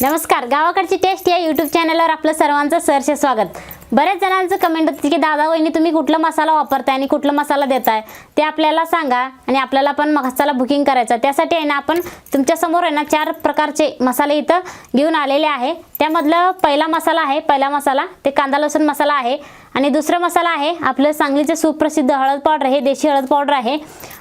नमस्कार. गावाकडची टेस्ट या यूट्यूब चॅनलवर आपलं सर्वांचं सरसे स्वागत. बऱ्याच जणांचं कमेंट होती की दादा वहिनी तुम्ही कुठला मसाला वापरताय आणि कुठला मसाला देताय? ते आपल्याला सांगा आणि आपल्याला पण मसाला बुकिंग करायचा त्यासाठी आहे ना आपण तुमच्यासमोर आहे ना चार प्रकारचे मसाले इथं घेऊन आलेले आहे. त्यामधलं पहिला मसाला आहे पहिला मसाला ते कांदा लसूण मसाला आहे. आणि दुसरा मसाला आहे आपलं सांगलीचे सुप्रसिद्ध हळद पावडर हे देशी हळद पावडर आहे.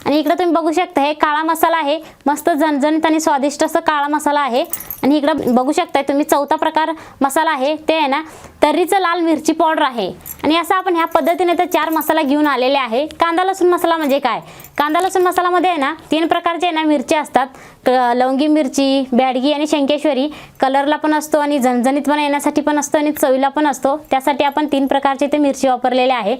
आणि इकडं तुम्ही बघू शकता हे काळा मसाला आहे. मस्त झणझणीत आणि स्वादिष्ट असं काळा मसाला आहे. आणि इकडं बघू शकताय तुम्ही चौथा प्रकार मसाला आहे. ते आहे ना तर्रीचं लाल मिरची पावडर आहे. आणि असं आपण ह्या पद्धतीने तर चार मसाला घेऊन आलेले आहे. कांदा लसूण मसाला म्हणजे काय? कांदा लसूण मसालामध्ये आहे ना तीन प्रकारचे आहे ना मिरच्या असतात. क- लवंगी मिरची बॅडगी आणि शंकेश्वरी. कलरला पण असतो आणि झणझणीतपणा येण्यासाठी पण असतो आणि चवीला पण असतो. त्यासाठी आपण तीन प्रकारचे ते मिरची वापरलेले आहे.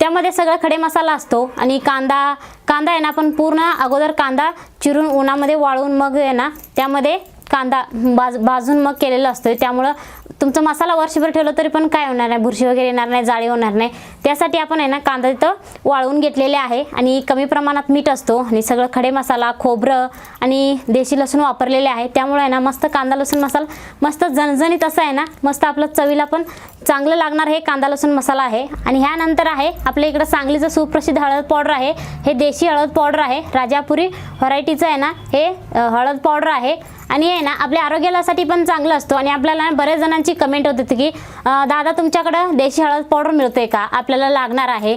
त्यामध्ये सगळं खडे मसाला असतो आणि कांदा कांदा आहे ना आपण पूर्ण अगोदर कांदा चिरून उन्हामध्ये वाळून मग आहे ना त्यामध्ये कांदा बाज भाजून मग केलेलं असतं त्यामुळं तुमचा मसाला वर्षभर ठेवलं तरी पण काय होणार नाही. बुरशी वगैरे येणार नाही जाळी होणार नाही. त्यासाठी आपण आहे ना कांदा तिथं वाळवून घेतलेले आहे आणि कमी प्रमाणात मीठ असतो आणि सगळं खडे मसाला खोबरं आणि देशी लसूण वापरलेले आहे. त्यामुळे आहे ना मस्त कांदा लसूण मसाला मस्त झणझणीत असं आहे ना मस्त आपलं चवीला पण चांगलं लागणार हे कांदा लसूण मसाला आहे. आणि ह्यानंतर आहे आपल्या इकडं सांगलीचं सुप्रसिद्ध हळद पावडर आहे. हे देशी हळद पावडर आहे. राजापुरी व्हरायटीचं आहे ना हे हळद पावडर आहे. आणि आहे ना आपल्या आरोग्यासाठी पण चांगलं असतो. आणि आपल्याला बऱ्याच जणांची कमेंट होत होती की दादा तुमच्याकडं देशी हळद पावडर मिळते का? आपल्याला लागणार आहे.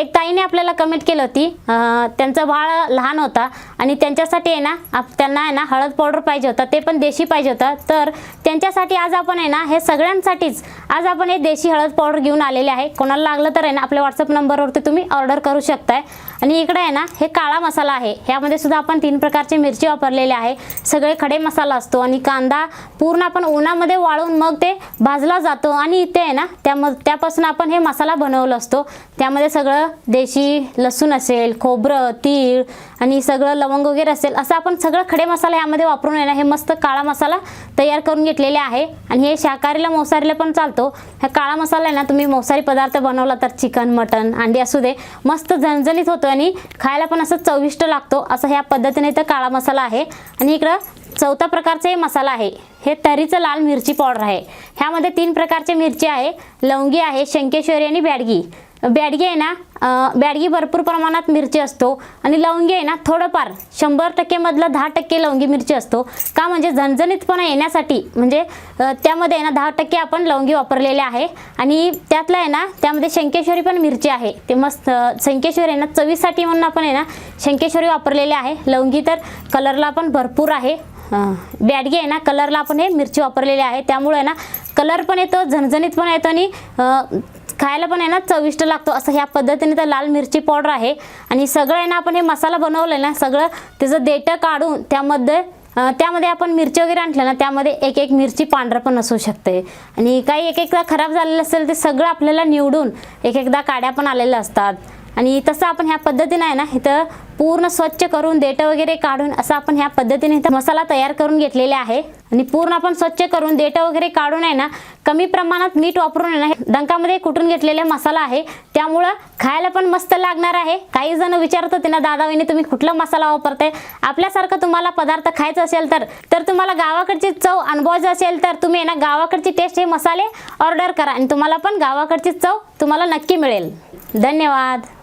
एक ताईने आपल्याला कमेंट केली होती. त्यांचा त्यांचं बाळ लहान होता आणि त्यांच्यासाठी आहे ना आप त्यांना आहे ना हळद पावडर पाहिजे होता. ते पण देशी पाहिजे होता. तर त्यांच्यासाठी आज आपण आहे ना हे सगळ्यांसाठीच आज आपण हे देशी हळद पावडर घेऊन आलेले आहे. कोणाला लागलं तर आहे ना आपल्या व्हॉट्सअप नंबरवरती तुम्ही ऑर्डर करू शकताय. आणि इकडे आहे ना हे काळा मसाला आहे. ह्यामध्ये सुद्धा आपण तीन प्रकारचे मिरची वापरलेले आहे. सगळे खडे मसाला असतो आणि कांदा पूर्ण आपण उन्हामध्ये वाळून मग ते भाजला जातो आणि इथे आहे ना त्याम त्यापासून आपण हे मसाला बनवला असतो. त्यामध्ये सगळं देशी लसूण असेल खोबरं तीळ आणि सगळं लवंग वगैरे असेल असं आपण सगळं खडे मसाला यामध्ये वापरून येणार हे मस्त काळा मसाला तयार करून घेतलेले आहे. आणि हे शाकाहारीला मांसाहारीला पण चालतो. हा काळा मसाला आहे ना तुम्ही मौसारी पदार्थ बनवला तर चिकन मटन अंडी असू दे मस्त झणझणीत होतो आणि खायला पण असं चविष्ट लागतो. असं ह्या पद्धतीने इथं काळा मसाला आहे. आणि इकडं चौथा प्रकारचा हे मसाला आहे. हे तरीचं लाल मिरची पावडर आहे. ह्यामध्ये तीन प्रकारचे मिरची आहे. लवंगी आहे शंकेश्वरी आणि बॅडगी. बॅडगी आहे ना बॅडगी भरपूर प्रमाणात मिरची असतो. आणि लवंगी आहे ना थोडंफार शंभर टक्केमधलं दहा टक्के लवंगी मिरची असतो. का म्हणजे झणझणीतपणा येण्यासाठी म्हणजे त्यामध्ये आहे ना दहा टक्के आपण लवंगी वापरलेले आहे. आणि त्यातलं आहे ना त्यामध्ये शंकेश्वरी पण मिरची आहे. ते मस्त शंकेश्वरी आहे ना चवीसाठी म्हणून आपण आहे ना शंकेश्वरी वापरलेले आहे. लवंगी तर कलरला पण भरपूर आहे. बॅडगी आहे ना कलरला आपण हे मिरची वापरलेली आहे. त्यामुळे आहे ना कलर पण येतो झणझणीत पण येतो आणि खायला पण आहे ना चविष्ट लागतो. असं ह्या पद्धतीने तर लाल मिरची पावडर आहे. आणि सगळं आहे ना आपण हे मसाला बनवलं ना सगळं त्याचं देठं काढून त्यामध्ये त्यामध्ये आपण मिरची वगैरे आणल्या ना त्यामध्ये एक एक मिरची पांढरं पण असू शकते. आणि काही एक एकदा खराब झालेलं असेल ते सगळं आपल्याला निवडून एक एकदा काड्या पण आलेल्या असतात. आणि तसं आपण ह्या पद्धतीने आहे ना इथं पूर्ण स्वच्छ करून देठं वगैरे काढून असं आपण ह्या पद्धतीने इथं मसाला तयार करून घेतलेले आहे. आणि पूर्ण आपण स्वच्छ करून देठं वगैरे काढून आहे ना कमी प्रमाणात मीठ वापरून आहे ना डंकामध्ये कुटून घेतलेला मसाला आहे. त्यामुळं खायला पण मस्त लागणार आहे. काही जण विचारत होते ना दादा वहिनी तुम्ही कुठला मसाला वापरताय? आपल्यासारखं तुम्हाला पदार्थ खायचं असेल तर तर तुम्हाला गावाकडची चव अनुभवायची असेल तर तुम्ही आहे ना गावाकडची टेस्ट हे मसाले ऑर्डर करा आणि तुम्हाला पण गावाकडची चव तुम्हाला नक्की मिळेल. धन्यवाद.